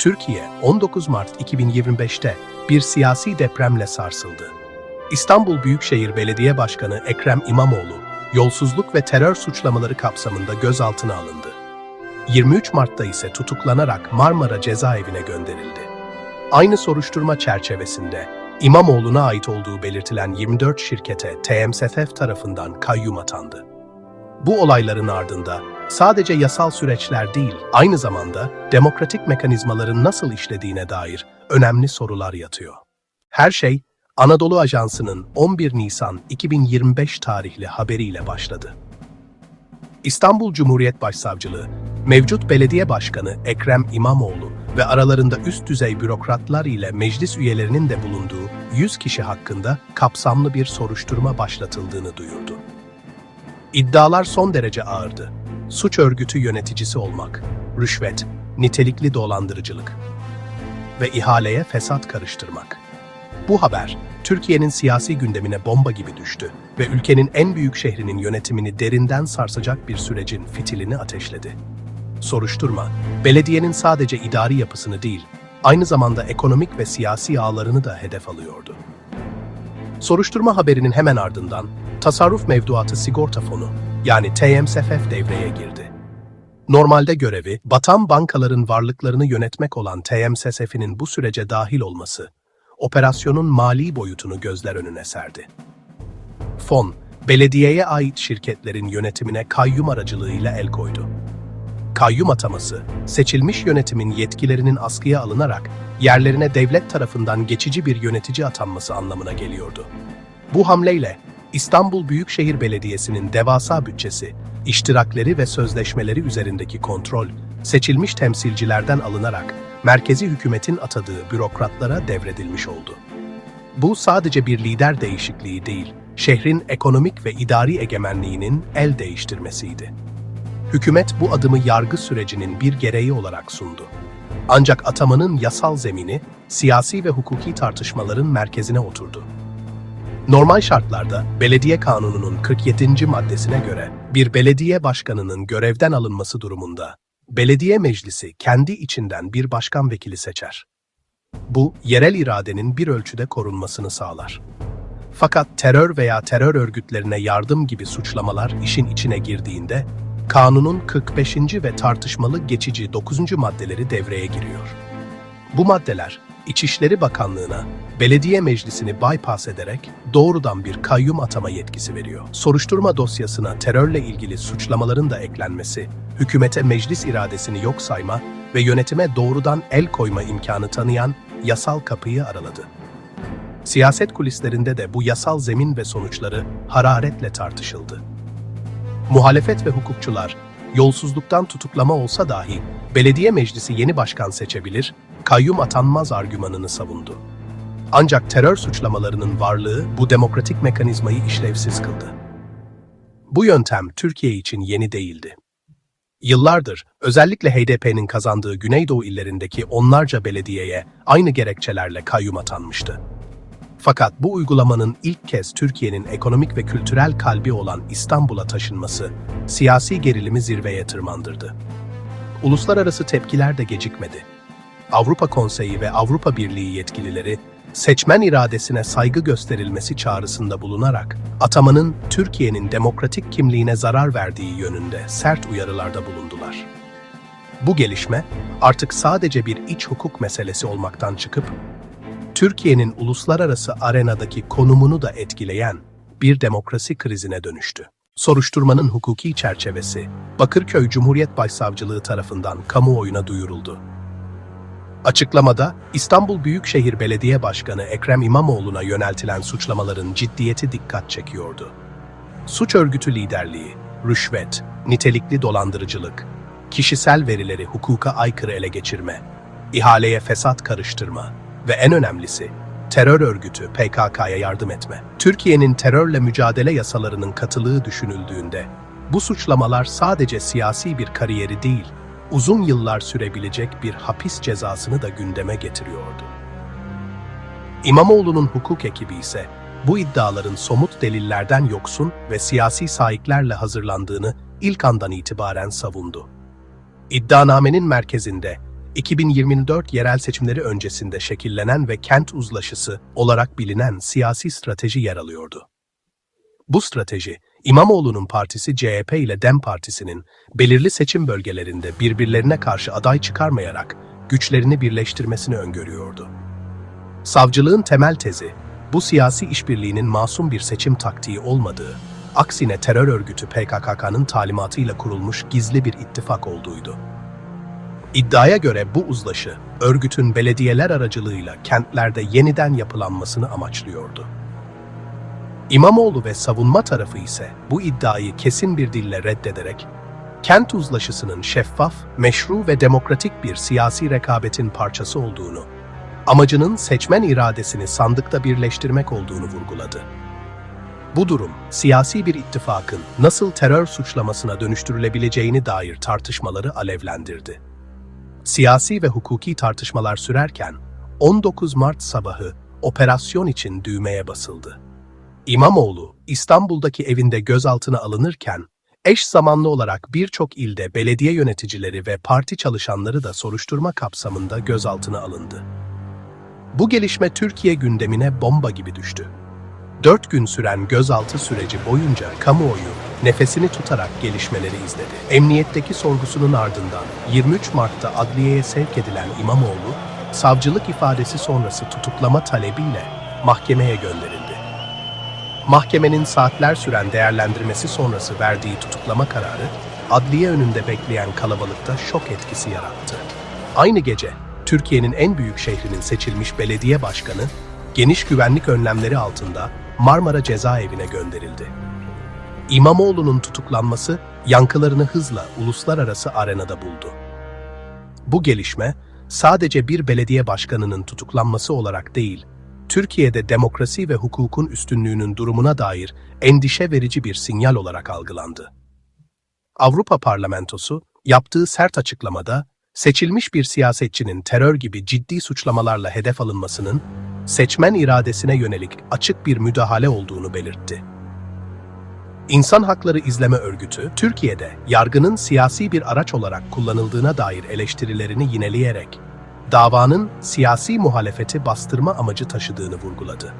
Türkiye 19 Mart 2025'te bir siyasi depremle sarsıldı. İstanbul Büyükşehir Belediye Başkanı Ekrem İmamoğlu, yolsuzluk ve terör suçlamaları kapsamında gözaltına alındı. 23 Mart'ta ise tutuklanarak Marmara Cezaevine gönderildi. Aynı soruşturma çerçevesinde İmamoğlu'na ait olduğu belirtilen 24 şirkete TMSF tarafından kayyum atandı. Bu olayların ardında sadece yasal süreçler değil, aynı zamanda demokratik mekanizmaların nasıl işlediğine dair önemli sorular yatıyor. Her şey Anadolu Ajansı'nın 11 Nisan 2025 tarihli haberiyle başladı. İstanbul Cumhuriyet Başsavcılığı, mevcut belediye başkanı Ekrem İmamoğlu ve aralarında üst düzey bürokratlar ile meclis üyelerinin de bulunduğu 100 kişi hakkında kapsamlı bir soruşturma başlatıldığını duyurdu. İddialar son derece ağırdı. Suç örgütü yöneticisi olmak, rüşvet, nitelikli dolandırıcılık ve ihaleye fesat karıştırmak. Bu haber, Türkiye'nin siyasi gündemine bomba gibi düştü ve ülkenin en büyük şehrinin yönetimini derinden sarsacak bir sürecin fitilini ateşledi. Soruşturma, belediyenin sadece idari yapısını değil, aynı zamanda ekonomik ve siyasi ağlarını da hedef alıyordu. Soruşturma haberinin hemen ardından Tasarruf Mevduatı Sigorta Fonu yani TMSF devreye girdi. Normalde görevi batan bankaların varlıklarını yönetmek olan TMSF'nin bu sürece dahil olması, operasyonun mali boyutunu gözler önüne serdi. Fon, belediyeye ait şirketlerin yönetimine kayyum aracılığıyla el koydu. Kayyum ataması, seçilmiş yönetimin yetkilerinin askıya alınarak yerlerine devlet tarafından geçici bir yönetici atanması anlamına geliyordu. Bu hamleyle İstanbul Büyükşehir Belediyesi'nin devasa bütçesi, iştirakleri ve sözleşmeleri üzerindeki kontrol, seçilmiş temsilcilerden alınarak merkezi hükümetin atadığı bürokratlara devredilmiş oldu. Bu sadece bir lider değişikliği değil, şehrin ekonomik ve idari egemenliğinin el değiştirmesiydi. Hükümet bu adımı yargı sürecinin bir gereği olarak sundu. Ancak atamanın yasal zemini, siyasi ve hukuki tartışmaların merkezine oturdu. Normal şartlarda belediye kanununun 47. maddesine göre bir belediye başkanının görevden alınması durumunda belediye meclisi kendi içinden bir başkan vekili seçer. Bu yerel iradenin bir ölçüde korunmasını sağlar. Fakat terör veya terör örgütlerine yardım gibi suçlamalar işin içine girdiğinde kanunun 45. ve tartışmalı geçici 9. maddeleri devreye giriyor. Bu maddeler İçişleri Bakanlığı'na belediye meclisini bypass ederek doğrudan bir kayyum atama yetkisi veriyor. Soruşturma dosyasına terörle ilgili suçlamaların da eklenmesi, hükümete meclis iradesini yok sayma ve yönetime doğrudan el koyma imkanı tanıyan yasal kapıyı araladı. Siyaset kulislerinde de bu yasal zemin ve sonuçları hararetle tartışıldı. Muhalefet ve hukukçular, yolsuzluktan tutuklama olsa dahi belediye meclisi yeni başkan seçebilir, kayyum atanmaz argümanını savundu. Ancak terör suçlamalarının varlığı bu demokratik mekanizmayı işlevsiz kıldı. Bu yöntem Türkiye için yeni değildi. Yıllardır özellikle HDP'nin kazandığı Güneydoğu illerindeki onlarca belediyeye aynı gerekçelerle kayyum atanmıştı. Fakat bu uygulamanın ilk kez Türkiye'nin ekonomik ve kültürel kalbi olan İstanbul'a taşınması siyasi gerilimi zirveye tırmandırdı. Uluslararası tepkiler de gecikmedi. Avrupa Konseyi ve Avrupa Birliği yetkilileri seçmen iradesine saygı gösterilmesi çağrısında bulunarak atamanın Türkiye'nin demokratik kimliğine zarar verdiği yönünde sert uyarılarda bulundular. Bu gelişme artık sadece bir iç hukuk meselesi olmaktan çıkıp Türkiye'nin uluslararası arenadaki konumunu da etkileyen bir demokrasi krizine dönüştü. Soruşturmanın hukuki çerçevesi Bakırköy Cumhuriyet Başsavcılığı tarafından kamuoyuna duyuruldu. Açıklamada İstanbul Büyükşehir Belediye Başkanı Ekrem İmamoğlu'na yöneltilen suçlamaların ciddiyeti dikkat çekiyordu. Suç örgütü liderliği, rüşvet, nitelikli dolandırıcılık, kişisel verileri hukuka aykırı ele geçirme, ihaleye fesat karıştırma ve en önemlisi terör örgütü PKK'ya yardım etme. Türkiye'nin terörle mücadele yasalarının katılığı düşünüldüğünde bu suçlamalar sadece siyasi bir kariyeri değil, uzun yıllar sürebilecek bir hapis cezasını da gündeme getiriyordu. İmamoğlu'nun hukuk ekibi ise bu iddiaların somut delillerden yoksun ve siyasi sahiplerle hazırlandığını ilk andan itibaren savundu. İddianamenin merkezinde 2024 yerel seçimleri öncesinde şekillenen ve kent uzlaşısı olarak bilinen siyasi strateji yer alıyordu. Bu strateji, İmamoğlu'nun partisi CHP ile DEM Partisi'nin belirli seçim bölgelerinde birbirlerine karşı aday çıkarmayarak güçlerini birleştirmesini öngörüyordu. Savcılığın temel tezi, bu siyasi işbirliğinin masum bir seçim taktiği olmadığı, aksine terör örgütü PKK'nın talimatıyla kurulmuş gizli bir ittifak olduğuydu. İddiaya göre bu uzlaşı, örgütün belediyeler aracılığıyla kentlerde yeniden yapılanmasını amaçlıyordu. İmamoğlu ve savunma tarafı ise bu iddiayı kesin bir dille reddederek, kent uzlaşısının şeffaf, meşru ve demokratik bir siyasi rekabetin parçası olduğunu, amacının seçmen iradesini sandıkta birleştirmek olduğunu vurguladı. Bu durum, siyasi bir ittifakın nasıl terör suçlamasına dönüştürülebileceğini dair tartışmaları alevlendirdi. Siyasi ve hukuki tartışmalar sürerken, 19 Mart sabahı operasyon için düğmeye basıldı. İmamoğlu, İstanbul'daki evinde gözaltına alınırken, eş zamanlı olarak birçok ilde belediye yöneticileri ve parti çalışanları da soruşturma kapsamında gözaltına alındı. Bu gelişme Türkiye gündemine bomba gibi düştü. Dört gün süren gözaltı süreci boyunca kamuoyu nefesini tutarak gelişmeleri izledi. Emniyetteki sorgusunun ardından 23 Mart'ta adliyeye sevk edilen İmamoğlu, savcılık ifadesi sonrası tutuklama talebiyle mahkemeye gönderildi. Mahkemenin saatler süren değerlendirmesi sonrası verdiği tutuklama kararı, adliye önünde bekleyen kalabalıkta şok etkisi yarattı. Aynı gece, Türkiye'nin en büyük şehrinin seçilmiş belediye başkanı, geniş güvenlik önlemleri altında Marmara Cezaevine gönderildi. İmamoğlu'nun tutuklanması yankılarını hızla uluslararası arenada buldu. Bu gelişme sadece bir belediye başkanının tutuklanması olarak değil, Türkiye'de demokrasi ve hukukun üstünlüğünün durumuna dair endişe verici bir sinyal olarak algılandı. Avrupa Parlamentosu yaptığı sert açıklamada seçilmiş bir siyasetçinin terör gibi ciddi suçlamalarla hedef alınmasının seçmen iradesine yönelik açık bir müdahale olduğunu belirtti. İnsan Hakları İzleme Örgütü, Türkiye'de yargının siyasi bir araç olarak kullanıldığına dair eleştirilerini yineleyerek, davanın siyasi muhalefeti bastırma amacı taşıdığını vurguladı.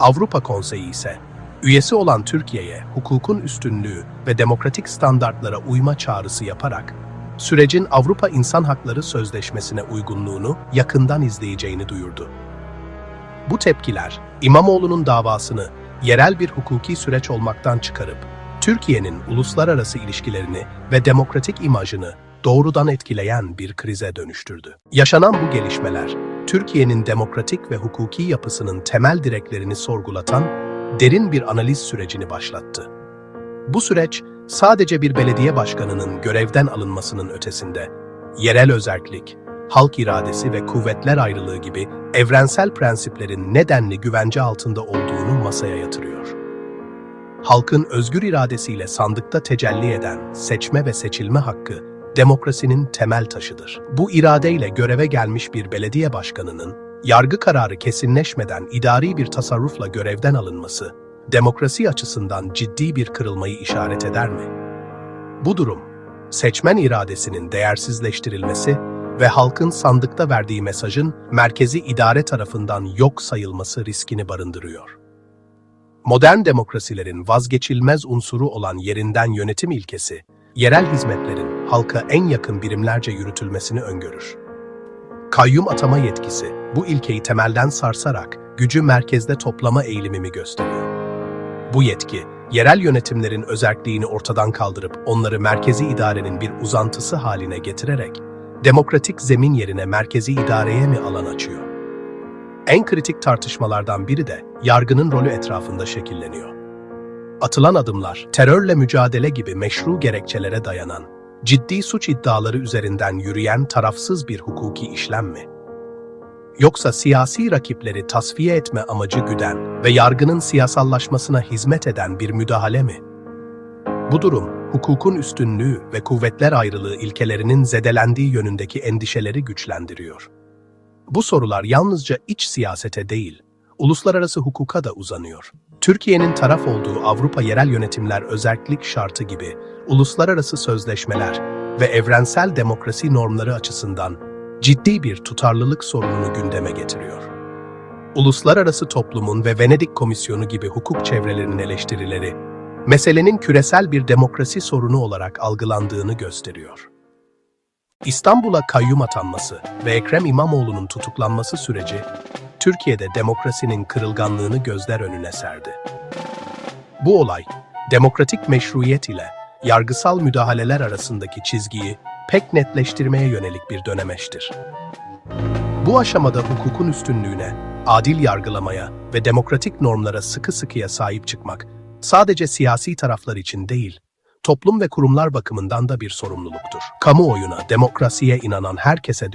Avrupa Konseyi ise, üyesi olan Türkiye'ye hukukun üstünlüğü ve demokratik standartlara uyma çağrısı yaparak, sürecin Avrupa İnsan Hakları Sözleşmesi'ne uygunluğunu yakından izleyeceğini duyurdu. Bu tepkiler, İmamoğlu'nun davasını yerel bir hukuki süreç olmaktan çıkarıp, Türkiye'nin uluslararası ilişkilerini ve demokratik imajını doğrudan etkileyen bir krize dönüştürdü. Yaşanan bu gelişmeler, Türkiye'nin demokratik ve hukuki yapısının temel direklerini sorgulatan derin bir analiz sürecini başlattı. Bu süreç, sadece bir belediye başkanının görevden alınmasının ötesinde, yerel özerklik, halk iradesi ve kuvvetler ayrılığı gibi evrensel prensiplerin nedenli güvence altında olduğunu masaya yatırıyor. Halkın özgür iradesiyle sandıkta tecelli eden seçme ve seçilme hakkı, demokrasinin temel taşıdır. Bu iradeyle göreve gelmiş bir belediye başkanının, yargı kararı kesinleşmeden idari bir tasarrufla görevden alınması, demokrasi açısından ciddi bir kırılmayı işaret eder mi? Bu durum, seçmen iradesinin değersizleştirilmesi ve halkın sandıkta verdiği mesajın merkezi idare tarafından yok sayılması riskini barındırıyor. Modern demokrasilerin vazgeçilmez unsuru olan yerinden yönetim ilkesi, yerel hizmetlerin halka en yakın birimlerce yürütülmesini öngörür. Kayyum atama yetkisi bu ilkeyi temelden sarsarak gücü merkezde toplama eğilimimi gösteriyor. Bu yetki, yerel yönetimlerin özerkliğini ortadan kaldırıp onları merkezi idarenin bir uzantısı haline getirerek demokratik zemin yerine merkezi idareye mi alan açıyor? En kritik tartışmalardan biri de yargının rolü etrafında şekilleniyor. Atılan adımlar, terörle mücadele gibi meşru gerekçelere dayanan, ciddi suç iddiaları üzerinden yürüyen tarafsız bir hukuki işlem mi? Yoksa siyasi rakipleri tasfiye etme amacı güden ve yargının siyasallaşmasına hizmet eden bir müdahale mi? Bu durum, hukukun üstünlüğü ve kuvvetler ayrılığı ilkelerinin zedelendiği yönündeki endişeleri güçlendiriyor. Bu sorular yalnızca iç siyasete değil, uluslararası hukuka da uzanıyor. Türkiye'nin taraf olduğu Avrupa yerel yönetimler özellik şartı gibi uluslararası sözleşmeler ve evrensel demokrasi normları açısından ciddi bir tutarlılık sorununu gündeme getiriyor. Uluslararası toplumun ve Venedik Komisyonu gibi hukuk çevrelerinin eleştirileri, meselenin küresel bir demokrasi sorunu olarak algılandığını gösteriyor. İstanbul'a kayyum atanması ve Ekrem İmamoğlu'nun tutuklanması süreci, Türkiye'de demokrasinin kırılganlığını gözler önüne serdi. Bu olay, demokratik meşruiyet ile yargısal müdahaleler arasındaki çizgiyi pek netleştirmeye yönelik bir dönemeçtir. Bu aşamada hukukun üstünlüğüne, adil yargılamaya ve demokratik normlara sıkı sıkıya sahip çıkmak sadece siyasi taraflar için değil, toplum ve kurumlar bakımından da bir sorumluluktur. Kamuoyuna, demokrasiye inanan herkese